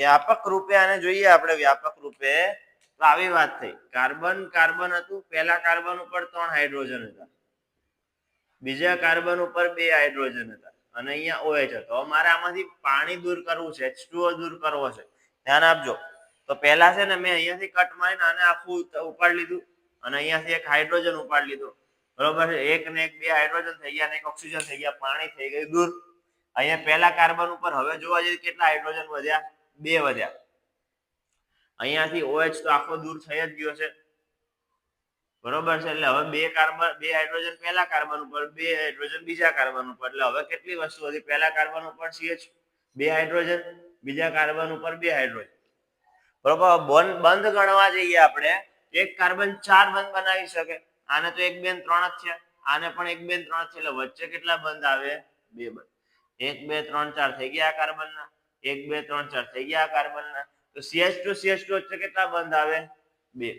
વ્યાપક રૂપે આને જોઈએ આપણે વ્યાપક રૂપે. તો આવી વાત થઈ. કાર્બન કાર્બન હતું. પહેલા કાર્બન ઉપર ત્રણ હાઇડ્રોજન હતા. બીજા કાર્બન ઉપર બે હાઇડ્રોજન હતા. અને અહીંયા ઓએચ હતો. મારે આમાંથી પાણી દૂર કરવું છે. H2O દૂર કરવો છે. ધ્યાન આપજો. તો પહેલા છે ને મેં અહીંયાથી કટ મારીને આને આખું ઉપાડી લીધું. અને અહીંયાથી એક હાઇડ્રોજન ઉપાડી લીધું. બરોબર છે? એક ને એક બે હાઇડ્રોજન થઈ ગયા ને એક ઓક્સિજન થઈ ગયા. પાણી થઈ ગયું દૂર. અહીંયા પહેલા કાર્બન ઉપર. હવે જોવા જઈએ કેટલા હાઇડ્રોજન વધ્યા? બે વધ્યા. અહીંયાથી OH તો આખો દૂર થઈ જ ગયો છે. બરોબર છે, એટલે હવે બે કાર્બન, બે હાઇડ્રોજન પહેલા કાર્બન ઉપર, બે હાઇડ્રોજન બીજા કાર્બન ઉપર. એટલે હવે કેટલી વસ્તુ હતી? પહેલા કાર્બન ઉપર CH, બે હાઇડ્રોજન, બીજા કાર્બન ઉપર બે હાઇડ્રોજન. બરોબર બંધ બંધ ગણવા જઈએ આપણે, એક કાર્બન ચાર બંધ બનાવી શકે. આને તો એક બેન ત્રણ જ છે આને પણ એક બેન ત્રણ છે એટલે વચ્ચે કેટલા બંધ આવે? બે બંધ. એક, બે, ત્રણ, ચાર થઈ ગયા કાર્બનના. એક, બે, ત્રણ, ચાર થઈ ગયા કાર્બનના તો CH2 CH2 વચ્ચે કેટલા બંધ આવે? બે.